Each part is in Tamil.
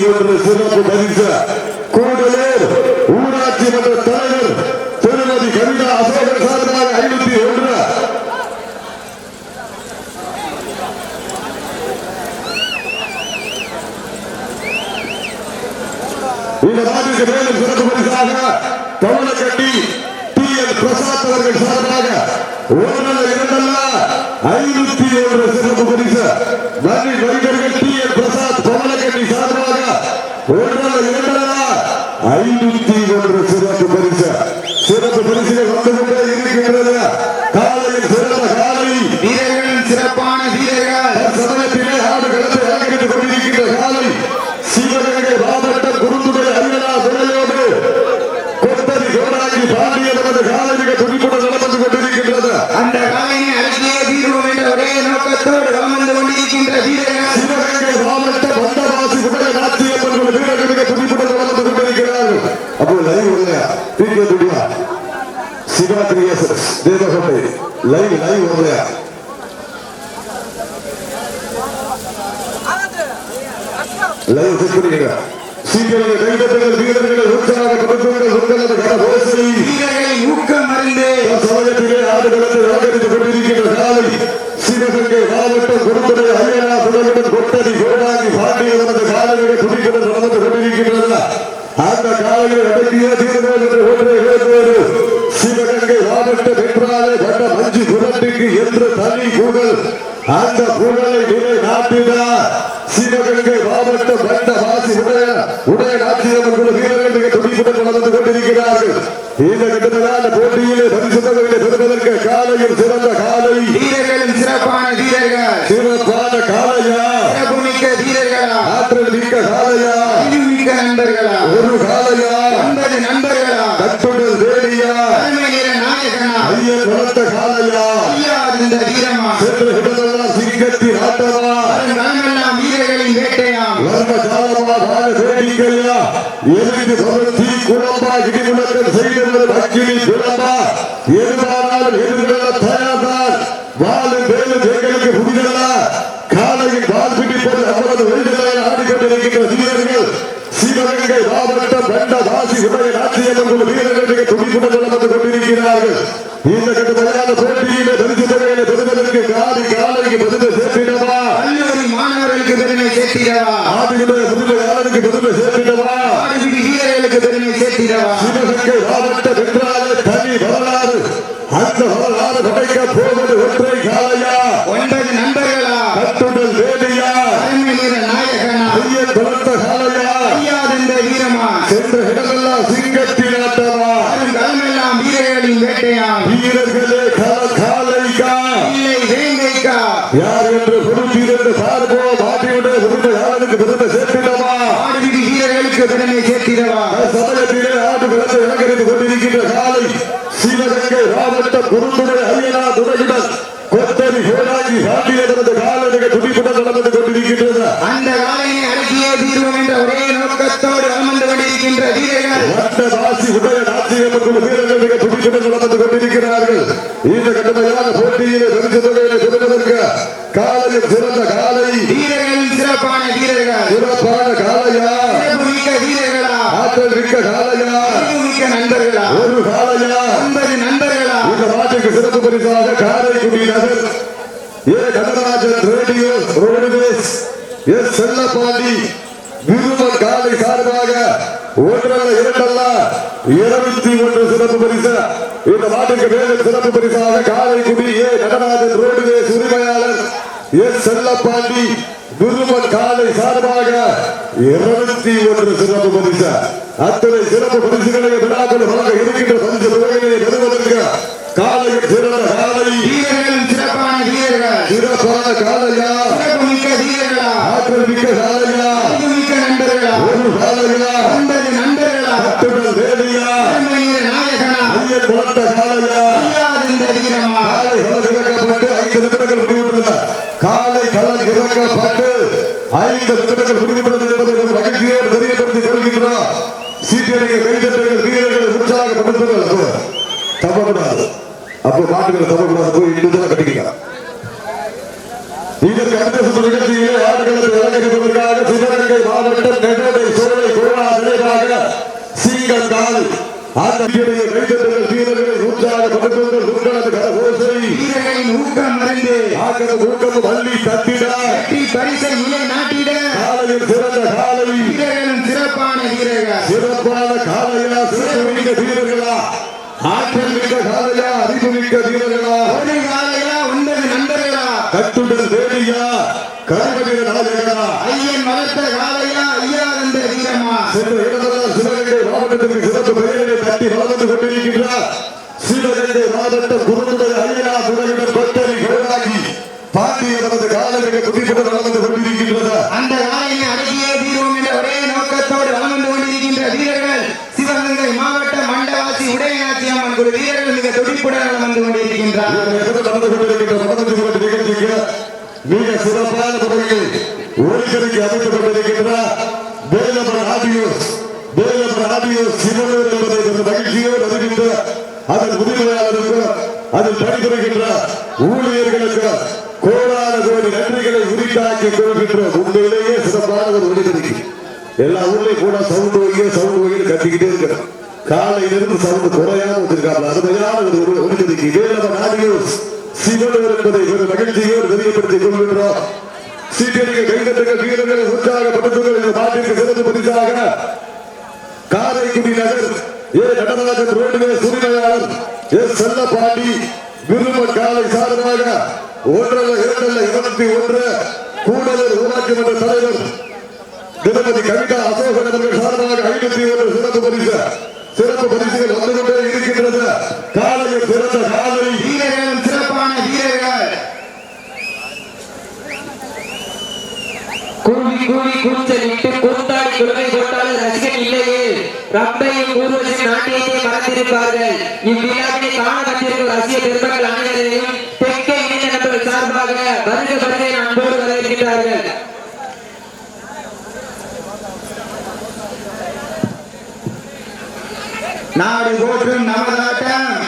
ஐநூத்தி சிறப்பு பரிசு கூடலூர் ஊராட்சி மன்ற தலைவர் திருமதி கவிதா அசோகன் சார்பாக ஐநூத்தி ஒன்று. இந்த நாட்டிற்கு மேலும் சிறப்பு பரிசாக கவனக்கட்டி டி என் பிரசாத் அவர்கள் சார்பாக ஒரு நல்ல இரண்டல்ல ஐநூத்தி ஒன்று சிறப்பு பரிசு நன்றி நடிகர்கள் டி என் பிரசாத் கவனக்கட்டி சார்பாக ஒன்றல்ல இரண்டல்ல ஐநூத்தி ஒன்று சிறப்பு பரிசு சிறப்பு பரிசுகள் வந்து கொண்டே இருக்கின்றது காலையில் சிறந்த காலை வீரர்கள் சிறப்பான வீரர்கள் சமயத்திலே ஆடு களத்தை அலங்கரித்துக் கொண்டிருக்கின்ற காலை சிவகங்கை மாவட்டம் குறுந்துறை அரியலா துறையோடு கொத்தரி கோடாகி பாண்டிய நமது காலை மிக துடிப்புடன் நடந்து கொண்டிருக்கின்றது அந்த காலையை அழகிய தீர்வோம் என்ற ஒரே நோக்கத்தோடு வலம் வந்து கொண்டிருக்கின்ற வீரர்கள் சிவகங்கை மாவட்டம் வந்தவாசி உடைய நாட்டியம்மன் வீரர்கள் மிக துடிப்புடன் நடந்து கொண்டிருக்கிறார்கள் அப்போ லைவ் உள்ள தீர்க்க துடியா Siva creation Devakottai live live உள்ள லைவ் செக் பண்ணிக்கிறேன் சீக்கிரம் கைதட்டுங்கள் வீரர்களை உற்சாகப்படுத்துங்கள் உங்களது கரகோசை வீரர்களின் ஊக்கம் அறிந்து சமயத்திலே ஆடுகளத்தை அலங்கரித்துக் கொண்டிருக்கின்ற காலை. சிவகங்கை மாவட்டம் குருத்துறை அரியலா புதலுடன் கொட்டடி கோடாகி பாண்டியவனது காலையை துடிக்கிறது நடந்து கொண்டிருக்கின்றன அந்த காலையை அடக்கிய தீர்வோம் என்று ஒன்றை வேண்டுவது சிவகங்கை மாவட்டம் என்றாலே கண்ட மஞ்சு குரட்டுக்கு என்று தனி புகழ் புகழை நிலை நாட்டினார் சிவகங்கை மாவட்டம் கண்ட வாசி உடைய உடைய நாட்டியவர்கள் வீரர்கள் மிக துடிப்புடன் நடந்து கொண்டிருக்கிறார்கள். இந்த கட்டத்திலான போட்டியிலே பரிசு தொகையை பெறுவதற்கு காலையில் சிறந்த காலை. வீரர்களும் சிறப்பான வீரர்கள். சிறப்பான காலையா? சிறப்புமிக்க வீரர்களா? ஆற்றல் மிக்க காலையா? அறிவுமிக்க நண்பர்களா? ஒரு காலையா? ஒன்பது நண்பர்களா? கட்டுடல் நிற நாயகனா? ஐயன் வளர்த்த காலையா? ஐயா வீரமா? சென்று வருங்காலமெல்லாம் வீரர்களின் வேட்டையாம். எதிர்த்து பகவதி குழம்பா இடிமுழக்கம் செய்தது அக்கினி குழம்பா. எதுவானாலும் எதிர்கொள்ள தயார்தான் வாழு வேலு எங்களுக்கு புதிதல்ல. காலையில் வால் பிடிப்பது அவரது வெள்ளிலையில் ஆடிக்கொண்டிருக்கின்ற வீரர்கள் சிவகங்கை மாவட்டம் வெண்ட வாசி உடைய நாட்டியம்மன் வீரர்கள் மிக துடிப்புடன் நடந்து கொண்டிருக்கிறார்கள். இந்த கடுமையான போட்டியிலே பரிசு தொகையிலே பெறுவதற்கு காலை காலைக்கு பதிவு சேர்த்திடவா கல்லூரி மாணவர்களுக்கு பெருமை சேர்த்திடவா ஆதியிலே புதுமை யாருக்கு பெருமை சேர்த்திடவா ஆடுபிடி வீரர்களுக்கு பெருமை சேர்த்திடவா சிவகங்கை மாவட்டம் என்றாலே தனி வரலாறு அந்த வரலாறு படைக்க காலையா ஒன்பது நண்பர்களா? கட்டுடல் வேலையா தலைமை நிற நாயகனா? ஐயன் வளர்த்த காலையா ஐயா இந்த வீரமா? சென்ற இடமெல்லாம் சிங்கத்தின் ஆட்டமா வருங்காலமெல்லாம் வீரர்களின் வேட்டையாம் வீரர்களே கா- காலைக்கா? இல்லை வேங்கைக்கா? யார் என்று பொறுப்பீர் என்று பார்ப்போம் மாட்டியுடைய விருந்த யாருக்கு சேர்த்திடமா ஆடுபிடி வீரர்களுக்கு பெருமை சேர்த்திடவா? சமயத்திலே ஆண்டு விளக்கு இலங்கரித்து கொண்டிருக்கின்ற காலை சிவகங்கை மாவட்டம் குறுந்துறை அரியலா துறையுடன் கொத்தரி கோடாகி பாண்டியனது காலடிக துடிப்புடன் நடந்து கொண்டிருக்கின்றது அந்த காலையை அடக்கிய தீர்வோம் என்ற ஒரே நோக்கத்தோடு அமர்ந்து கொண்டிருக்கின்ற வீரர்கள் வட்ட வாசி உதய நாட்டியம்மன் வீரர்கள் மிக துடிப்புடன் நடந்து கொண்டிருக்கிறார்கள் இந்த கடுமையான போட்டியிலே தொகையிலே பெறுவதற்கு காலையில் சிறந்த காலை. வீரர்களின் சிறப்பான வீரர்கள். சிறப்பான காலையா? சிறப்புமிக்க வீரர்களா? ஆற்றல் மிக்க காலையா? அறிவுமிக்க நண்பர்களா? ஒரு காலையா? ஒன்பது நண்பர்களா? இந்த நாட்டுக்கு சிறப்பு பரிசாக காரைக்குடி நகர் A. Kanagarajan radio roadways S Sellapandi Viruman காலை சார்பாக ஒன்றல்ல இரண்டல்ல இருபத்தி ஒன்று சிறப்பு பரிசு. இந்த நாட்டுக்கு மேலும் சிறப்பு பரிசாக காரைக்குடி ஏ. நடராஜன் ரோடுவேஸ் உரிமையாளர் எஸ் செல்லப்பாண்டி குருமன் காலை சார்பாக இருபத்தி ஒன்று சிறப்பு பரிசு. அத்தனை சிறப்பு பரிசுகளை விழாக்கள் வழங்க இருக்கிறது பரிசு தொகையை பெறுவதற்கு காலையில் சிறந்த காலை வீரர்களும் சிறப்பான வீரர்கள் சிறப்பான காலையா சிறப்புமிக்க வீரர்களா ஆற்றல் மிக்க காலையா அறிவுமிக்க நண்பர்களா ஒரு காலையா ஒன்பது நண்பர்களா கட்டுடல் வேலையா தலைமை நிற நாயகனா ஐயன் வளர்த்த காலையா ஐயா இந்த வீரமா காலை களம் இறக்கப்பட்டு ஐந்து நிமிடங்கள் முடிவுற்றன காலை களம் இறக்கப்பட்டு ஐந்து நிமிடங்கள் முடிவுற்றது என்பதை ஒரு தெரியப்படுத்தி கொள்கின்றார் சீட்டியடிக்க உற்சாகப்படுத்துங்கள் தப்பக்கூடாது. அப்போ போய் கட்டிக்கலாம் இதற்கு அடுத்த சுற்று நிகழ்ச்சியிலே ஆடுகளத்தை அலங்கரிப்பதற்காக சிவகங்கை மாவட்டம் நெடுதை சோழை கோழா நினைவாக வீரர்களை படுத்துங்கள் உங்களது கரகோசை வீரர்களின் அறிந்து ஆகர ஊக்கம் வள்ளி தட்டிட வெற்றி பரிசை நிலை நாட்டிட. காலையில் சிறந்த காலை. வீரர்களும் சிறப்பான வீரர்கள். சிறப்பான காலையா சிறப்பு மிக்க வீரர்களா? ஆற்றல் மிக்க காலையா அறிவு மிக்க வீரர்களா? ஒரு காலையா ஒன்பது நண்பர்களா? கட்டுடல் வேலியா கருமவீர நாயகனா? ஐயன் வளர்த்த காலையா ஐயா என்ற வீரமா? சென்ற இடமெல்லாம் சிவகங்கை மாவட்டத்திற்கு சிறப்பு பெயரை தட்டி வளர்ந்து கொண்டிருக்கின்றார் சிவகங்கை மாவட்டம் குருந்துடைய ஐயா துறையுடன் பட்டரி கோடாகி பாண்டிய நமது காலமிக குதிப்புடன் வளர்ந்து கொண்டிருக்கின்றது அந்த காலையை அடக்கியே தீர்வோம் என்ற ஒரே நோக்கத்தோடு வலம் வந்து கொண்டிருக்கின்ற வீரர்கள் சிவகங்கை மாவட்ட மண்டவாசி உடையநாச்சி அம்மன் குழு வீரர்கள் மிக துடிப்புடன் வந்து கொண்டிருக்கின்றார். மிக சிறப்பான முறையில் ஒளிபெருக்கி அமைத்துக் கொண்டிருக்கின்ற வேலமர் ஆடியோஸ் வேலமர் ஆடியோஸ் சிவனூர் என்பதை ஒரு மகிழ்ச்சியோடு அறிகின்ற அதன் உரிமையாளருக்கு அதில் பணிபுரிகின்ற ஊழியர்களுக்கு கோடான கோடி நன்றிகளை உரித்தாக்கி கொள்கின்ற உண்மையிலேயே சிறப்பான ஒரு ஒளிபெருக்கி எல்லா ஊர்லயும் கூட சவுண்ட் வைக்க சவுண்ட் கட்டிக்கிட்டே கத்திக்கிட்டே காலையிலிருந்து சவுண்ட் குறையாக வச்சிருக்காங்க அருமையான ஒரு ஒரு ஒளிபெருக்கி வேலமர் ஆடியோஸ் சிவனூர் என்பதை ஒரு மகிழ்ச்சியோடு தெரியப்படுத்திக் கொள்கின்றோம். சீட்டடிக்க கைதட்டுகள் வீரர்களை உற்சாகப்படுத்துங்கள் இந்த நாட்டிற்கு சிறப்பு பரிசாக காரைக்குடி நகர் ஏ. நடராஜன் ரோடுவே ஏ. செல்லப்பாண்டி விருமன் காலை சார்பாக ஒன்றல்ல இரண்டல்ல இருபத்தி ஒன்று கூடலூர் ஊராட்சி மன்ற தலைவர் திருமதி கவிதா அசோகன் அவர்கள் சார்பாக ஐநூத்தி ஒன்று சிறப்பு பரிசு. சிறப்பு பரிசுகள் வந்து கொண்டே இருக்கின்றது. காலையில் பிறந்த காதலி. வீரர்களும் சிறப்பான வீரர்கள். கூவி கூவி கூச்சலிட்டு கூத்தாடி குழுவை போட்டாலும் ரசிகன் இல்லையே. ரப்பையும் ஊர்வசி நாட்டியத்தை மறந்திருப்பார்கள். இவ்விழாவினை காண வந்திருக்கும் ரசிக பெருமக்கள் அனைவரையும் தெற்கே இணைந்த நபர்கள் சார்பாக வருக வருகை என அன்போடு வரவேற்கின்றார்கள். நாடு போற்றும் நமதாட்டம்.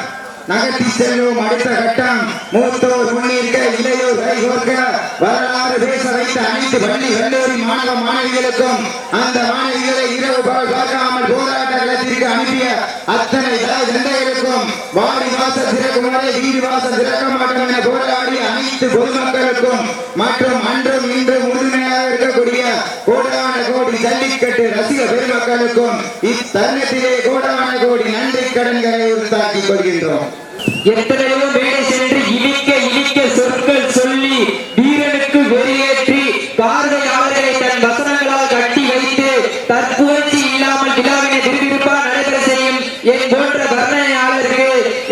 நகர்த்தி செல்வோம் அடுத்த கட்டம். மூத்தோர் முன்னிற்க இளையோர் கைகோர்க்க வரலாறு பேச வைத்த அனைத்து பள்ளி கல்லூரி மாணவ மாணவிகளுக்கும் அந்த மாணவிகளை இரவு பால் பார்க்காமல் போராட்ட களத்திற்கு அனுப்பிய அத்தனை தாய் தந்தைகளுக்கும் வாடி வாச திறக்கும் வரை வீடு வாச திறக்க மாட்டோம் என போராடி அனைத்து பொதுமக்களுக்கும் மற்றும் அன்றும் இன்றும் உறுதுணையாக இருக்கக்கூடிய கோடான கோடி ஜல்லிக்கட்டு ரசிக பெருமக்களுக்கும் இத்தருணத்திலே கோடான கோடி நன்றி கடன்களை உருத்தாக்கிக் கொள்கின்றோம். எத்தனையோ மேடை சென்று இனிக்க இனிக்க சொற்கள் சொல்லி வீரனுக்கு வெறியேற்றி பார்வையாளர்களை தன் வசனங்களால் கட்டி வைத்து தற்புகழ்ச்சி இல்லாமல் விழாவினை விறுவிறுப்பாக நடைபெற செய்யும் என் போன்ற வர்ணனையாளருக்கு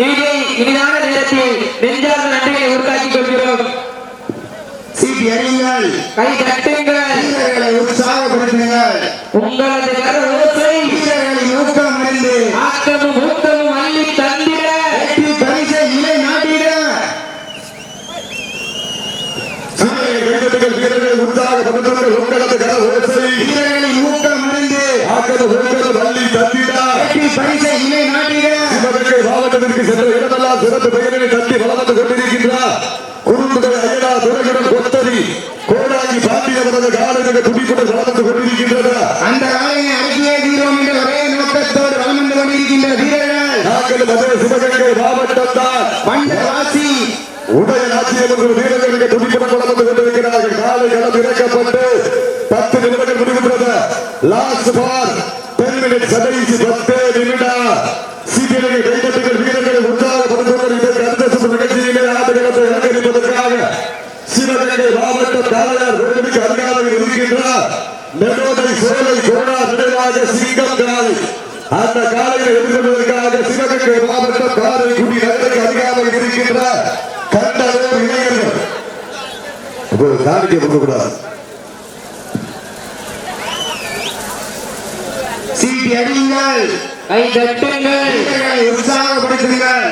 இதை இனிதான நேரத்தில் நெஞ்சார்ந்த நன்றிகளை உருவாக்கிக் கொள்கிறோம். சீட்டி கை தட்டுங்கள். வீரர்களை உற்சாகப்படுத்துங்கள் உங்களது கர ஓசை வீரர்களின் ஊக்கம் அறிந்து ஆக்கமும் ஊக்கமும் அள்ளி தந்திட வெற்றி பரிசை நிலை நாட்டிட கைதட்டுகள் வீரர்களை உற்சாகப்படுத்துங்கள் கர ஓசை வீரர்களின் ஊக்கம் அறிந்து ஆக்கத ஊக்கத வள்ளி தட்டிடா வெற்றி பரிசை நிலை நாட்டிட. சிவகங்கை மாவட்டத்திற்கு சென்ற இடமெல்லாம் சிறப்பு பெயரினை தட்டி வளர்ந்து கொண்டிருக்கின்றார். குறும்புகள் ஐயனா துறையுடன் கொத்தரி கோடாங்கி பாண்டியவரது காலமிக துடிப்புடன் வளர்ந்து கொண்டிருக்கின்றன அந்த காலையை அடக்கியே தீரோம் என்ற ஒரே நோக்கத்தோடு வலம் வந்து கொண்டிருக்கின்ற வீரர்கள் நாங்கள் அதே சிவகங்கை மாவட்டம் தான் பண்டவாசி உடைய நாச்சியம் வீரர்களுக்கு துடிப்புடன் வளர்ந்து கொண்டிருக்கிறார்கள் காலை களம் இறக்கப்பட்டு பத்து நிமிடங்கள் முடிகின்றது லாஸ்ட் பார் டென் மினிட்ஸ் கடைசி பத்து நிமிடம் கைதட்டுகள் வீரர்களை உற்சாகப்படுத்துவதற்கு இதற்கு அடுத்த நிகழ்ச்சியிலே ஆடுகளத்தை அலங்கரிப்பதற்காக சிவகங்கை மாவட்டம் காலையார் கோவிலுக்கு அருகாமையில் இருக்கின்றார். நெல்லோதை சோலை கோணா நினைவாக சிங்கம் காலை. அந்த காலையை எதிர்கொள்வதற்காக சிவகங்கை மாவட்டம் காரைக்குடி நகருக்கு இருக்கின்ற இளைஞர்கள். கொடுக்கக்கூடாது. சீட்டி அடியுங்கள். கை தட்டுங்கள். வீரர்களை உற்சாகப்படுத்துங்கள்.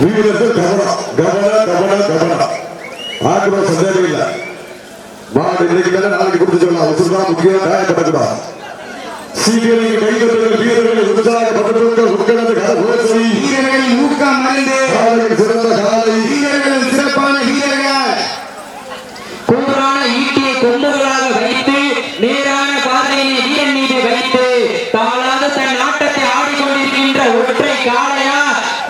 வீரர்கள் கவனம் கவனம் கவனம் கவனம். ஆக்ரோஷம் தேவையில்லை மாடு இன்னைக்கு தானே நாளைக்கு கொடுத்து சொல்லலாம். உசுறுதான் முக்கியம் காயப்படக்கூடாது சீக்கிரம் கைதட்டுங்கள் வீரர்களை உற்சாகப்படுத்துங்கள். உட்கலந்து கரகோசை வீரர்களின் ஊக்கம் சிறந்த காலை. வீரர்களும் சிறப்பான வீரர்கள் கூரான ஈட்டியை கொம்புகளாக வைத்து நேரான பார்வையினை வீரன் மீது வைத்து தாளாக தன் ஆட்டத்தை ஆடிக்கொண்டிருக்கின்ற ஒற்றை காளையா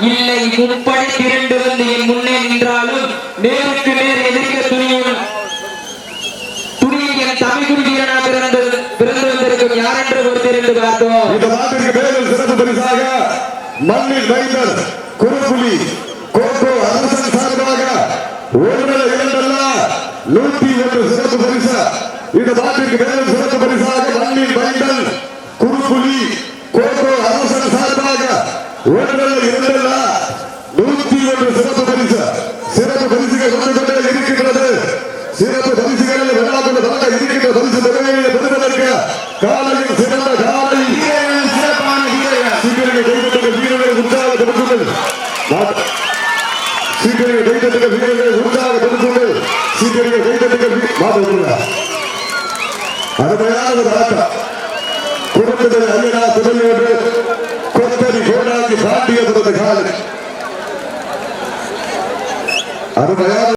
இல்லை முப்படை திரண்டு வந்து என் முன்னே நின்றாலும் நேருக்கு நேர் எதிர்க்க துணியும் துணியில் என் தமிழ் வீரனா பிறந்து பிறந்து வந்திருக்கும் யார் என்று பொறுத்திருந்து பார்த்தோம் இந்த நாட்டிற்கு பேரில் சிறப்பு பரிசாக மண்ணில் வைத்தர் குறுப்புலி கோகோ அரசன் சார்பாக ஒன்றரை இரண்டல்ல நூத்தி ஒன்று சிறப்பு பரிசு. இந்த நாட்டிற்கு மேலும் சிறப்பு பரிசாக மண்ணில் வைத்தர் குறுப்புலி கோகோ அரசன் சார்பாக ஒன்றரை இரண்டல்ல நூற்றி ஒன்று சிறப்பு பரிசு. சிறப்பு பரிசுகள் வந்து கொண்டே இருக்கின்றது. சிறப்பு பரிசுகளில் வெள்ளாமல் வர இருக்கின்ற பரிசு பெருமையை பெறுவதற்கு காலையில் சிறந்த காலை. சிறப்பான வீரர்கள் சீக்கிரம் வீரர்களை உற்சாகப்படுத்துங்கள் மாட்ட- சீக்கிரம் கைதட்டுங்கள் வீரர்களை உற்சாகப்படுத்துங்கள் சீக்கிரம் கைதட்டுங்கள் வீ- மாட்ட அருமையான ஒரு ஆட்டம்.